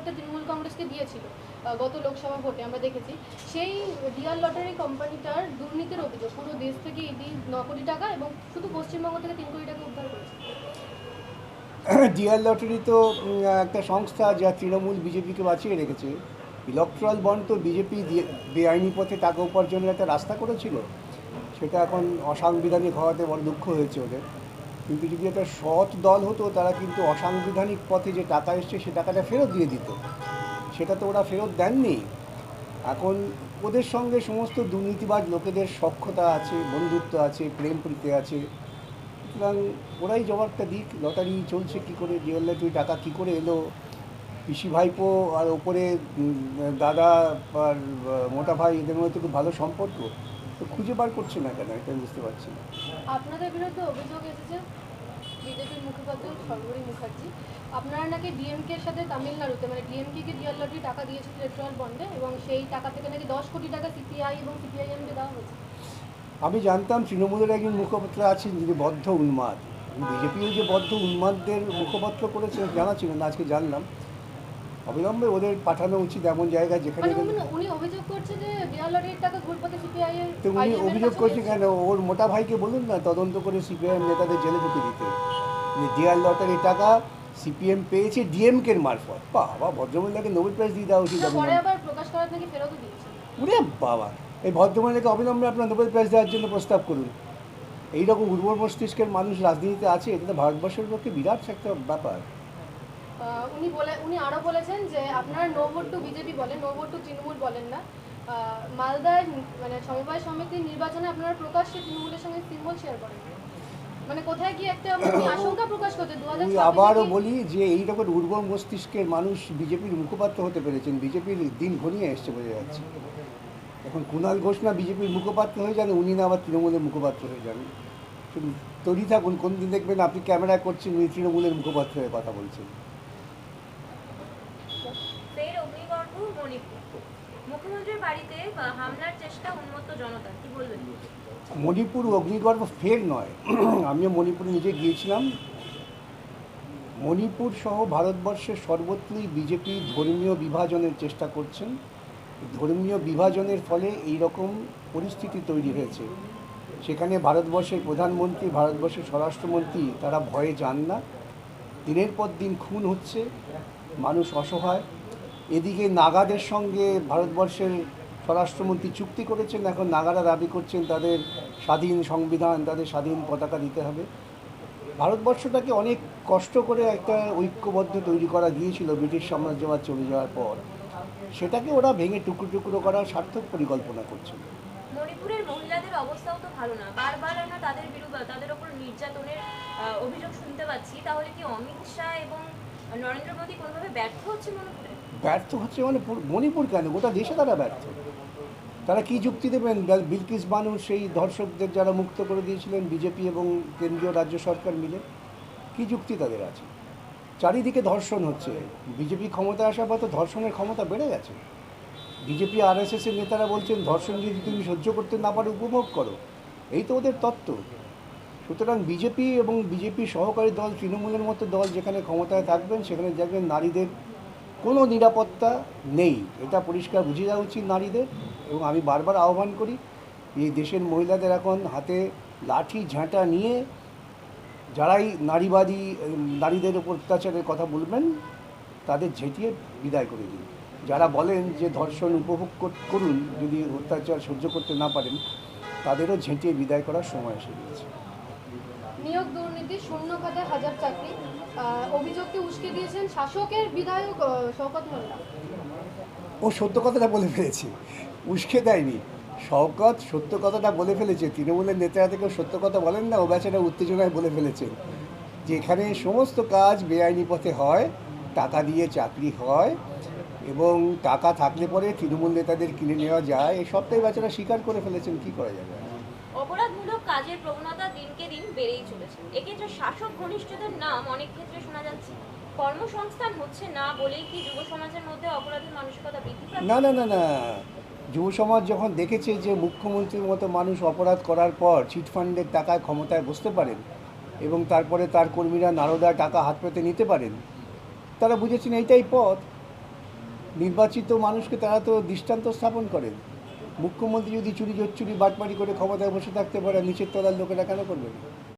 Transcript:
একটা তৃণমূল কংগ্রেসকে দিয়েছিল গত লোকসভা ভোটে আমরা দেখেছি। সেই ডিয়ার লটারি কোম্পানিটার দুর্নীতির অভিযোগ পুরো দেশ থেকে ইডি ন কোটি টাকা এবং শুধু পশ্চিমবঙ্গ থেকে তিন কোটি টাকা উদ্ধার করেছে। ডিয়ার লটারি তো একটা সংস্থা যা তৃণমূল বিজেপিকে বাঁচিয়ে রেখেছে। ইলেকট্রাল বন্ড তো বিজেপি বেআইনি পথে টাকা উপার্জনের একটা রাস্তা করেছিল। সেটা এখন অসাংবিধানিক হওয়াতে বড় দুঃখ হয়েছে ওদের। কিন্তু যদি একটা সৎ দল হতো, তারা কিন্তু অসাংবিধানিক পথে যে টাকা এসছে, সে টাকাটা ফেরত দিয়ে দিত। সেটা তো ওরা ফেরত দেননি। এখন ওদের সঙ্গে সমস্ত দুর্নীতিবাজ লোকেদের সক্ষতা আছে, বন্ধুত্ব আছে, প্রেম প্রীতি আছে। সুতরাং ওরাই জবাবটা দিক, লটারি চলছে কি করে লটারি টাকা কি করে এলো? পিসি ভাইপো আর ওপরে দাদা আর মোটা ভাই, এদের মধ্যে খুব ভালো সম্পর্ক? তো খুঁজে বার করছে না কেন? এটা বুঝতে পারছি না। আপনাদের বিরুদ্ধে অভিযোগ এসেছে বিজেপির মুখপাত্র সর্বরী মুখার্জি। আপনারা নাকি ডিএমকে এর সাথে তামিলনাড়ুতে মানে ডিএমকে কে ডিয়ার লটারি টাকা দিয়েছিল ইলেকট্রাল বন্ডে এবং সেই টাকা থেকে নাকি দশ কোটি টাকা সিপিআই এবং সিপিআইএমকে দেওয়া হয়েছে? আমি জানতাম তৃণমূলের একজন মুখপাত্র আছেন যিনি বদ্ধ উন্মাদ। বিজেপিও যে বদ্ধ উন্মাদদের মুখপাত্র করেছে জানা ছিল না আজকে জানলাম। অবিলম্বে ওদের পাঠানো উচিত এমন জায়গা যেখানে মানে উনি- অভিযোগ করছে যে টাকা ঘুরপথে সিপিআই এর তো উনি অভিযোগ করছে কেন? ওর মোটা ভাইকে বলুন না তদন্ত করে সিপিএম নেতাদের জেলে ঢুকে দিতে। ডিআর লটারি টাকা সিপিএম পেয়েছে ডিএমকের মারফত। বাবা ভদ্রমহিলাকে নোবেল প্রাইজ দিয়ে দেওয়া উচিত ওরে বাবা এই ভদ্রমহিলাকে অবিলম্বে আপনার নোবেল প্রাইজ দেওয়ার জন্য প্রস্তাব করুন। এইরকম উর্বর মস্তিষ্কের মানুষ রাজনীতিতে আছে এটা তো ভারতবর্ষের পক্ষে বিরাট একটা ব্যাপার। উনি বলে উনি আরও বলেছেন যে আপনারা নো ভোট টু বিজেপি বলেন নো ভোট টু তৃণমূল বলেন না। আহ, মালদার মানে সমবায় সমিতির নির্বাচনে আপনারা প্রকাশ্যে তৃণমূলের সঙ্গে সিম্বল শেয়ার করেন। মানে কোথায় কি একটা আশঙ্কা প্রকাশ আবারও বলি যে এই রকম উর্বর মস্তিষ্কের মানুষ বিজেপির মুখপাত্র হতে পেরেছেন। বিজেপির দিন ঘনিয়ে এসছে বোঝা যাচ্ছে। এখন কুণাল ঘোষ না বিজেপির মুখপাত্র হয়ে যান উনি না আবার তৃণমূলের মুখপাত্র হয়ে যান। তৈরি থাকুন কোন দিন দেখবেন আপনি ক্যামেরা করছেন উনি তৃণমূলের মুখপাত্র হয়ে কথা বলছেন। ফের অগ্নিগর্ভ মণিপুর। মুখ্যমন্ত্রীর বাড়িতে হামলার চেষ্টা উন্মত্ত জনতা, কি বলবেন? মণিপুর অগ্নিগর্ভ ফের নয়। আমিও মণিপুর নিজে গিয়েছিলাম। মণিপুর সহ ভারতবর্ষের সর্বত্রই বিজেপি ধর্মীয় বিভাজনের চেষ্টা করছেন। ধর্মীয় বিভাজনের ফলে এই রকম পরিস্থিতি তৈরি হয়েছে। সেখানে ভারতবর্ষের প্রধানমন্ত্রী, ভারতবর্ষের স্বরাষ্ট্রমন্ত্রী, তারা ভয়ে যান না। দিনের পর দিন খুন হচ্ছে। মানুষ অসহায়। এদিকে নাগাদের সঙ্গে ভারতবর্ষের স্বরাষ্ট্রমন্ত্রী চুক্তি করেছেন, এখন নাগারা দাবি করছেন তাদের স্বাধীন সংবিধান, তাদের স্বাধীন পতাকা দিতে হবে। ভারতবর্ষটাকে অনেক কষ্ট করে একটা ঐক্যবদ্ধ তৈরি করা গিয়েছিল ব্রিটিশ সাম্রাজ্যবাদ চলে যাওয়ার পর। সেটাকে ওরা ভেঙে টুকরো টুকরো করার সার্থক পরিকল্পনা করছে। মণিপুরের মহিলাদের অবস্থাও তো ভালো না। অভিযোগ শুনতে পাচ্ছি। তাহলে কি অমিত শাহ এবং নরেন্দ্র কোনোভাবে ব্যর্থ হচ্ছে মণিপুরে ব্যর্থ হচ্ছে মানে মণিপুর কেন? গোটা দেশে তারা ব্যর্থ। তারা কি যুক্তি দেবেন? বিল- বিলকিস বানু, সেই ধর্ষকদের যারা মুক্ত করে দিয়েছিলেন বিজেপি এবং কেন্দ্রীয় রাজ্য সরকার মিলে, কি যুক্তি তাদের আছে? চারিদিকে ধর্ষণ হচ্ছে। বিজেপি ক্ষমতা আসার পর তো ধর্ষণের ক্ষমতা বেড়ে গেছে। বিজেপি আর এস এর নেতারা বলছেন, ধর্ষণ যদি তুমি সহ্য করতে না পারো, উপভোগ করো। এই তো ওদের তত্ত্ব। সুতরাং বিজেপি এবং বিজেপি সহকারী দল, তৃণমূলের মতো দল যেখানে ক্ষমতায় থাকবেন, সেখানে দেখবেন নারীদের কোনো নিরাপত্তা নেই। এটা পরিষ্কার বুঝে যাওয়া উচিত নারীদের এবং আমি বারবার আহ্বান করি, এই দেশের মহিলাদের এখন হাতে লাঠি ঝাঁটা নিয়ে যারাই নারীবাদী, নারীদের উপর অত্যাচারের কথা বলবেন, তাদের ঝেঁটিয়ে বিদায় করে দিন। যারা বলেন যে ধর্ষণ উপভোগ করুন, যদি অত্যাচার সহ্য করতে না পারেন, তাদেরও ঝেঁটিয়ে বিদায় করার সময় এসে গিয়েছে। নিয়োগ দুর্নীতি শূন্য খাতে হাজার চাকরি অভিযোগকে উস্কে দিয়েছেন শাসকের বিধায়ক শওকত মোল্লা। ও সত্য কথাটা বলে ফেলেছি। উস্কে দেয়নি। শওকত সত্য কথাটা বলে ফেলেছে। তৃণমূলের নেতারা থেকে সত্য কথা বলেন না ও বেচারা উত্তেজনায় বলে ফেলেছেন। যেখানে সমস্ত কাজ বেআইনি পথে হয় টাকা দিয়ে চাকরি হয় এবং টাকা থাকলে পরে তৃণমূল নেতাদের কিনে নেওয়া যায় এই সবটাই বেচারা স্বীকার করে ফেলেছেন। কি করা যাবে? আর? কাজের প্রবণতা দিনকে দিন বেড়েই চলেছে। এক্ষেত্রে শাসক ঘনিষ্ঠদের নাম অনেক ক্ষেত্রে শোনা যাচ্ছে। কর্মসংস্থান হচ্ছে না বলেই কি যুব সমাজের মধ্যে অপরাধের মানসিকতা বৃদ্ধি না না না না। যুব সমাজ যখন দেখেছে যে মুখ্যমন্ত্রীর মতো মানুষ অপরাধ করার পর চিটফান্ডের টাকায় ক্ষমতায় বসতে পারেন এবং তারপরে তার কর্মীরা নারদা টাকা হাত পেতে নিতে পারেন, তারা বুঝেছেন এইটাই পথ। নির্বাচিত মানুষকে তারা তো দৃষ্টান্ত স্থাপন করেন। মুখ্যমন্ত্রী যদি চুরি জোর চুরি বাটমারি করে ক্ষমতায় বসে থাকতে পারে নিচের তলার লোকেরা কেন করবে